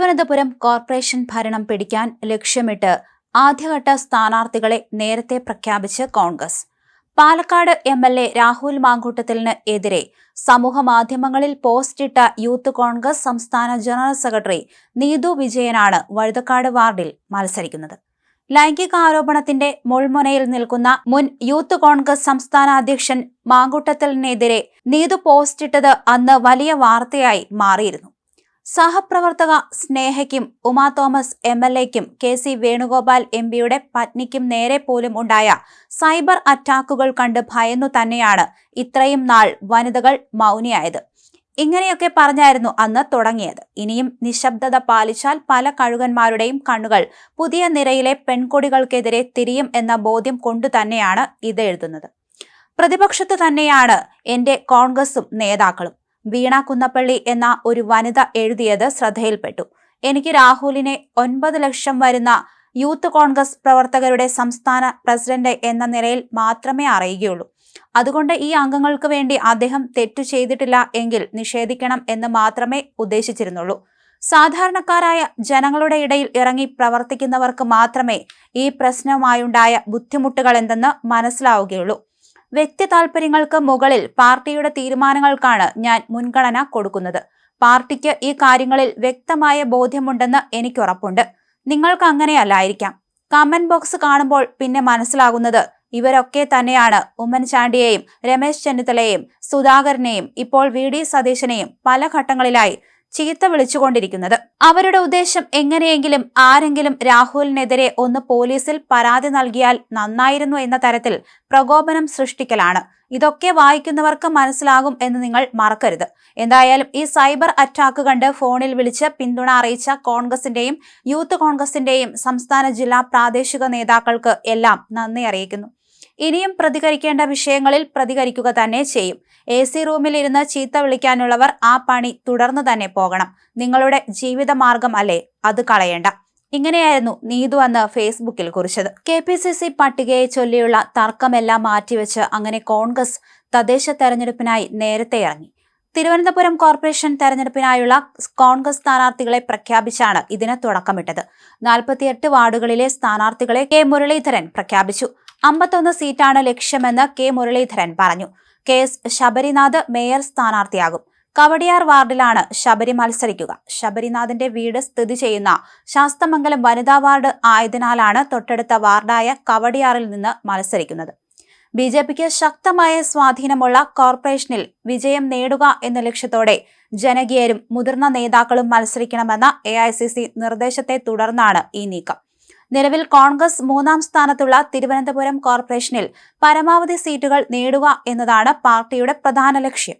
Thiruvananthapuram corporation ഭരണം പിടിക്കാൻ ലക്ഷ്യമിട്ട് ആദ്യഘട്ട സ്ഥാനാർത്ഥികളെ നേരത്തെ പ്രഖ്യാപിച്ച് Congress. Palakkad M L A Rahul മാങ്കൂട്ടത്തിലിന് എതിരെ മാധ്യമങ്ങളിൽ പോസ്റ്റിട്ട യൂത്ത് കോൺഗ്രസ് സംസ്ഥാന ജനറൽ സെക്രട്ടറി നീതു വിജയനാണ് വഴുതക്കാട് വാർഡിൽ മത്സരിക്കുന്നത്. ലൈംഗിക ആരോപണത്തിന്റെ മുൾമുനയിൽ നിൽക്കുന്ന മുൻ യൂത്ത് കോൺഗ്രസ് സംസ്ഥാന അധ്യക്ഷൻ മാങ്കുട്ടത്തലിനെതിരെ നീതു പോസ്റ്റിട്ടത് അന്ന് വലിയ വാർത്തയായി മാറിയിരുന്നു. സഹപ്രവർത്തക സ്നേഹയ്ക്കും ഉമാ തോമസ് എം എൽ എക്കും കെ സി വേണുഗോപാൽ എം പിയുടെ പത്നിക്കും നേരെ പോലും ഉണ്ടായ സൈബർ അറ്റാക്കുകൾ കണ്ട് ഭയന്നു തന്നെയാണ് ഇത്രയും നാൾ വനിതകൾ മൗനിയായത്. ഇങ്ങനെയൊക്കെ പറഞ്ഞായിരുന്നു അന്ന് തുടങ്ങിയത്. ഇനിയും നിശബ്ദത പാലിച്ചാൽ പല കഴുകന്മാരുടെയും കണ്ണുകൾ പുതിയ നിരയിലെ പെൺകൊടികൾക്കെതിരെ തിരിയും എന്ന ബോധ്യം കൊണ്ടു തന്നെയാണ് ഇത് എഴുതുന്നത്. പ്രതിപക്ഷത്ത് തന്നെയാണ് എന്റെ കോൺഗ്രസും നേതാക്കളും. വീണ കുന്നപ്പള്ളി എന്ന ഒരു വനിത എഴുതിയത് ശ്രദ്ധയിൽപ്പെട്ടു. എനിക്ക് രാഹുലിനെ ഒൻപത് ലക്ഷം വരുന്ന യൂത്ത് കോൺഗ്രസ് പ്രവർത്തകരുടെ സംസ്ഥാന പ്രസിഡന്റ് എന്ന നിലയിൽ മാത്രമേ അറിയുകയുള്ളൂ. അതുകൊണ്ട് ഈ അംഗങ്ങൾക്ക് വേണ്ടി അദ്ദേഹം തെറ്റു ചെയ്തിട്ടില്ല എങ്കിൽ നിഷേധിക്കണം എന്ന് മാത്രമേ ഉദ്ദേശിച്ചിരുന്നുള്ളൂ. സാധാരണക്കാരായ ജനങ്ങളുടെ ഇടയിൽ ഇറങ്ങി പ്രവർത്തിക്കുന്നവർക്ക് മാത്രമേ ഈ പ്രശ്നവുമായുണ്ടായ ബുദ്ധിമുട്ടുകൾ എന്തെന്ന് മനസ്സിലാവുകയുള്ളൂ. വ്യക്തി താൽപര്യങ്ങൾക്ക് മുകളിൽ പാർട്ടിയുടെ തീരുമാനങ്ങൾക്കാണ് ഞാൻ മുൻഗണന കൊടുക്കുന്നത്. പാർട്ടിക്ക് ഈ കാര്യങ്ങളിൽ വ്യക്തമായ ബോധ്യമുണ്ടെന്ന് എനിക്ക് ഉറപ്പുണ്ട്. നിങ്ങൾക്ക് അങ്ങനെയല്ലായിരിക്കാം. കമന്റ് ബോക്സ് കാണുമ്പോൾ പിന്നെ മനസ്സിലാകുന്നത് ഇവരൊക്കെ തന്നെയാണ് ഉമ്മൻചാണ്ടിയെയും രമേശ് ചെന്നിത്തലയെയും സുധാകരനെയും ഇപ്പോൾ വി. ഡി. സതീശനെയും പല ഘട്ടങ്ങളിലായി ചീത്ത വിളിച്ചുകൊണ്ടിരിക്കുന്നത്. അവരുടെ ഉദ്ദേശം എങ്ങനെയെങ്കിലും ആരെങ്കിലും രാഹുലിനെതിരെ ഒന്ന് പോലീസിൽ പരാതി നൽകിയാൽ നന്നായിരുന്നു എന്ന തരത്തിൽ പ്രകോപനം സൃഷ്ടിക്കലാണ്. ഇതൊക്കെ വായിക്കുന്നവർക്ക് മനസ്സിലാകും എന്ന് നിങ്ങൾ മറക്കരുത്. എന്തായാലും ഈ സൈബർ അറ്റാക്ക് കണ്ട് ഫോണിൽ വിളിച്ച് പിന്തുണ അറിയിച്ച കോൺഗ്രസിന്റെയും യൂത്ത് കോൺഗ്രസിന്റെയും സംസ്ഥാന ജില്ലാ പ്രാദേശിക നേതാക്കൾക്ക് എല്ലാം നന്ദി അറിയിക്കുന്നു. ഇനിയും പ്രതികരിക്കേണ്ട വിഷയങ്ങളിൽ പ്രതികരിക്കുക തന്നെ ചെയ്യും. എ സി റൂമിൽ ഇരുന്ന് ചീത്ത വിളിക്കാനുള്ളവർ ആ പണി തുടർന്നു തന്നെ പോകണം. നിങ്ങളുടെ ജീവിതമാർഗം അല്ലേ? അത് കളയേണ്ട. ഇങ്ങനെയായിരുന്നു നീതു അന്ന് ഫേസ്ബുക്കിൽ കുറിച്ചത്. കെ പി സി സി പട്ടികയെ ചൊല്ലിയുള്ള തർക്കമെല്ലാം മാറ്റിവെച്ച് അങ്ങനെ കോൺഗ്രസ് തദ്ദേശ തെരഞ്ഞെടുപ്പിനായി നേരത്തെ ഇറങ്ങി. തിരുവനന്തപുരം കോർപ്പറേഷൻ തെരഞ്ഞെടുപ്പിനായുള്ള കോൺഗ്രസ് സ്ഥാനാർത്ഥികളെ പ്രഖ്യാപിച്ചാണ് ഇതിന് തുടക്കമിട്ടത്. നാൽപ്പത്തിയെട്ട് വാർഡുകളിലെ സ്ഥാനാർത്ഥികളെ കെ മുരളീധരൻ പ്രഖ്യാപിച്ചു. അമ്പത്തൊന്ന് സീറ്റാണ് ലക്ഷ്യമെന്ന് കെ മുരളീധരൻ പറഞ്ഞു. കെ എസ് ശബരിനാഥ് മേയർ സ്ഥാനാർത്ഥിയാകും. കവടിയാർ വാർഡിലാണ് ശബരി മത്സരിക്കുക. ശബരിനാഥിന്റെ വീട് സ്ഥിതി ചെയ്യുന്ന ശാസ്തമംഗലം വനിതാ വാർഡ് ആയതിനാലാണ് തൊട്ടടുത്ത വാർഡായ കവടിയാറിൽ നിന്ന് മത്സരിക്കുന്നത്. ബി ജെ പിക്ക് ശക്തമായ സ്വാധീനമുള്ള കോർപ്പറേഷനിൽ വിജയം നേടുക എന്ന ലക്ഷ്യത്തോടെ ജനകീയരും മുതിർന്ന നേതാക്കളും മത്സരിക്കണമെന്ന എ നിർദ്ദേശത്തെ തുടർന്നാണ് ഈ നീക്കം. നിലവിൽ കോൺഗ്രസ് മൂന്നാം സ്ഥാനത്തുള്ള തിരുവനന്തപുരം കോർപ്പറേഷനിൽ പരമാവധി സീറ്റുകൾ നേടുക എന്നതാണ് പാർട്ടിയുടെ പ്രധാന ലക്ഷ്യം.